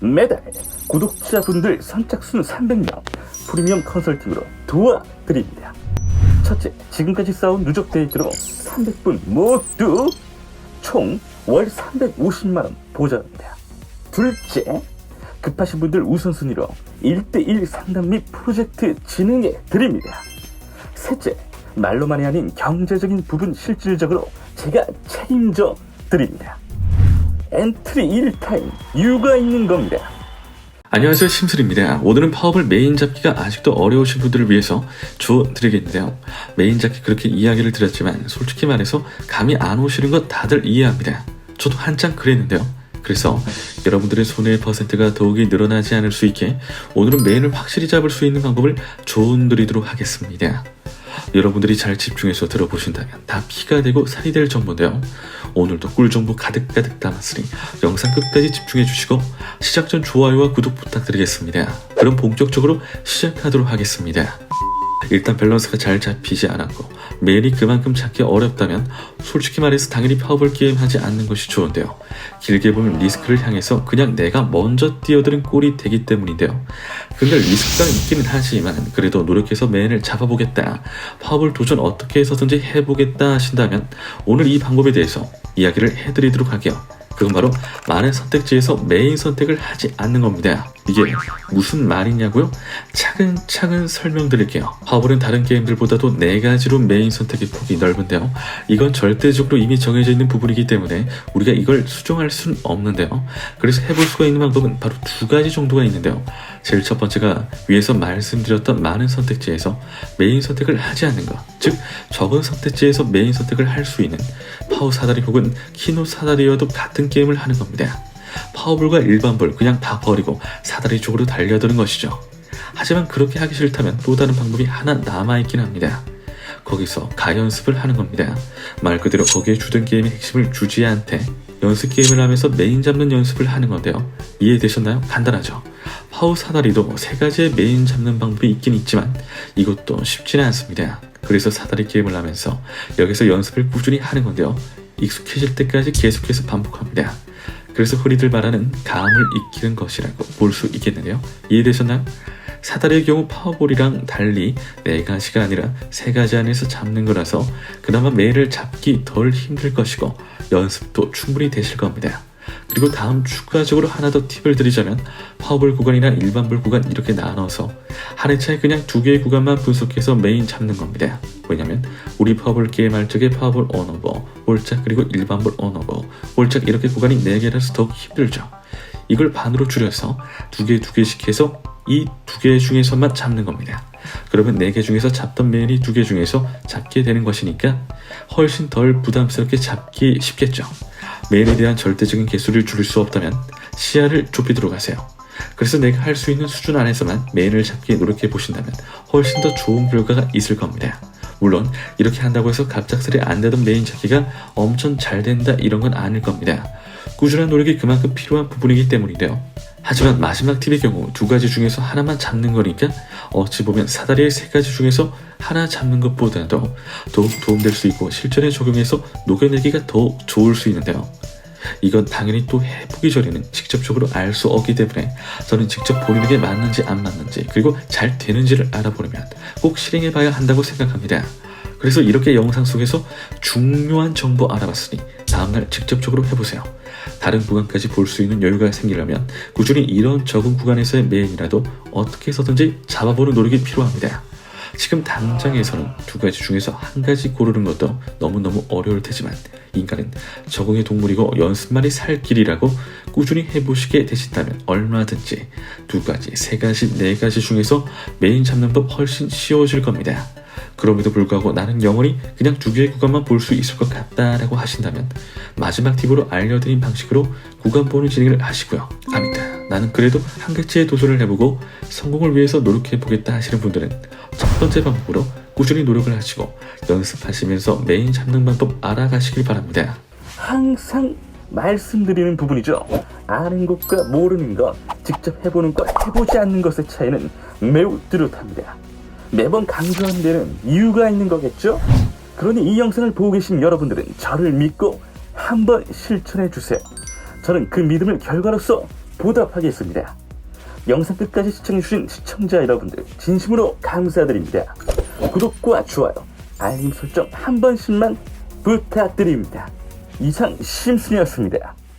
매달 구독자분들 선착순 300명 프리미엄 컨설팅으로 도와드립니다. 첫째, 지금까지 쌓은 누적 데이트로 300분 모두 총 월 350만원 보장합니다. 둘째, 급하신 분들 우선순위로 1대1 상담 및 프로젝트 진행해 드립니다. 셋째, 말로만이 아닌 경제적인 부분 실질적으로 제가 책임져 드립니다. 엔트리 1타임 유가 있는 겁니다. 안녕하세요 심술입니다. 오늘은 파업을 메인 잡기가 아직도 어려우신 분들을 위해서 주어 드리겠는데요. 메인 잡기 그렇게 이야기를 드렸지만 솔직히 말해서 감이 안 오시는 건 다들 이해합니다. 저도 한창 그랬는데요. 그래서 여러분들의 손해의 퍼센트가 더욱이 늘어나지 않을 수 있게 오늘은 메인을 확실히 잡을 수 있는 방법을 조언 드리도록 하겠습니다. 여러분들이 잘 집중해서 들어보신다면 다 피가 되고 살이 될 정보인데요. 오늘도 꿀 정보 가득가득 담았으니 영상 끝까지 집중해 주시고 시작 전 좋아요와 구독 부탁드리겠습니다. 그럼 본격적으로 시작하도록 하겠습니다. 일단 밸런스가 잘 잡히지 않았고 메일이 그만큼 찾기 어렵다면 솔직히 말해서 당연히 파업을 게임하지 않는 것이 좋은데요. 길게 보면 리스크를 향해서 그냥 내가 먼저 뛰어드는 꼴이 되기 때문인데요. 근데 리스크가 있기는 하지만 그래도 노력해서 메인을 잡아보겠다. 파업을 도전 어떻게 해서든지 해보겠다 하신다면 오늘 이 방법에 대해서 이야기를 해드리도록 할게요. 그건 바로 많은 선택지에서 메인 선택을 하지 않는 겁니다. 이게 무슨 말이냐고요? 차근차근 설명드릴게요. 파워볼은 다른 게임들보다도 4가지로 메인 선택의 폭이 넓은데요. 이건 절대적으로 이미 정해져 있는 부분이기 때문에 우리가 이걸 수정할 수는 없는데요. 그래서 해볼 수가 있는 방법은 바로 두 가지 정도가 있는데요. 제일 첫 번째가 위에서 말씀드렸던 많은 선택지에서 메인 선택을 하지 않는 것. 즉, 적은 선택지에서 메인 선택을 할 수 있는 파워 사다리 혹은 키노 사다리와도 같은 게임을 하는 겁니다. 파워볼과 일반볼 그냥 다 버리고 사다리 쪽으로 달려드는 것이죠. 하지만 그렇게 하기 싫다면 또 다른 방법이 하나 남아있긴 합니다. 거기서 가연습을 하는 겁니다. 말 그대로 거기에 주된 게임의 핵심을 주지한테 연습 게임을 하면서 메인 잡는 연습을 하는 건데요. 이해되셨나요? 간단하죠. 파워 사다리도 세 가지의 메인 잡는 방법이 있긴 있지만 이것도 쉽지는 않습니다. 그래서 사다리 게임을 하면서 여기서 연습을 꾸준히 하는 건데요. 익숙해질 때까지 계속해서 반복합니다. 그래서 흔히들 말하는 감을 익히는 것이라고 볼 수 있겠는데요. 이해되셨나요? 사다리의 경우 파워볼이랑 달리 네 가지가 아니라 세 가지 안에서 잡는 거라서 그나마 매일을 잡기 덜 힘들 것이고 연습도 충분히 되실 겁니다. 그리고 다음 추가적으로 하나 더 팁을 드리자면 파워볼 구간이나 일반볼 구간 이렇게 나눠서 한 회차에 그냥 두 개의 구간만 분석해서 메인 잡는 겁니다. 왜냐면 우리 파워볼 게임 할 적에 파워볼 언어버, 홀짝 그리고 일반볼 언어버, 홀짝 이렇게 구간이 네 개라서 더욱 힘들죠. 이걸 반으로 줄여서 두 개 두 개씩 해서 이 두 개 중에서만 잡는 겁니다. 그러면 네개 중에서 잡던 메인이 두개 중에서 잡게 되는 것이니까 훨씬 덜 부담스럽게 잡기 쉽겠죠. 메인에 대한 절대적인 개수를 줄일 수 없다면 시야를 좁히도록 하세요. 그래서 내가 할 수 있는 수준 안에서만 메인을 잡기에 노력해 보신다면 훨씬 더 좋은 결과가 있을 겁니다. 물론 이렇게 한다고 해서 갑작스레 안 되던 메인 잡기가 엄청 잘 된다 이런 건 아닐 겁니다. 꾸준한 노력이 그만큼 필요한 부분이기 때문인데요. 하지만 마지막 팁의 경우 두 가지 중에서 하나만 잡는 거니까 어찌 보면 사다리의 세 가지 중에서 하나 잡는 것보다도 더욱 도움될 수 있고 실전에 적용해서 녹여내기가 더 좋을 수 있는데요. 이건 당연히 또 해보기 전에는 직접적으로 알 수 없기 때문에 저는 직접 본인에게 맞는지 안 맞는지 그리고 잘 되는지를 알아보려면 꼭 실행해 봐야 한다고 생각합니다. 그래서 이렇게 영상 속에서 중요한 정보 알아봤으니 다음날 직접적으로 해보세요. 다른 구간까지 볼 수 있는 여유가 생기려면 꾸준히 이런 적은 구간에서의 메인이라도 어떻게 해서든지 잡아보는 노력이 필요합니다. 지금 당장에서는 두 가지 중에서 한 가지 고르는 것도 너무너무 어려울 테지만 인간은 적응의 동물이고 연습만이 살 길이라고 꾸준히 해보시게 되신다면 얼마든지 두 가지, 세 가지, 네 가지 중에서 메인 잡는 법 훨씬 쉬워질 겁니다. 그럼에도 불구하고 나는 영원히 그냥 두 개의 구간만 볼 수 있을 것 같다라고 하신다면 마지막 팁으로 알려드린 방식으로 구간 보는 진행을 하시고요. 아니다. 나는 그래도 한 가지에 도전을 해보고 성공을 위해서 노력해 보겠다 하시는 분들은 첫 번째 방법으로 꾸준히 노력을 하시고 연습하시면서 메인 잡는 방법 알아가시길 바랍니다. 항상 말씀드리는 부분이죠. 아는 것과 모르는 것, 직접 해보는 것, 해보지 않는 것의 차이는 매우 뚜렷합니다. 매번 강조하는 데는 이유가 있는 거겠죠? 그러니 이 영상을 보고 계신 여러분들은 저를 믿고 한번 실천해 주세요. 저는 그 믿음을 결과로서 보답하겠습니다. 영상 끝까지 시청해주신 시청자 여러분들 진심으로 감사드립니다. 구독과 좋아요, 알림 설정 한 번씩만 부탁드립니다. 이상 심순이었습니다.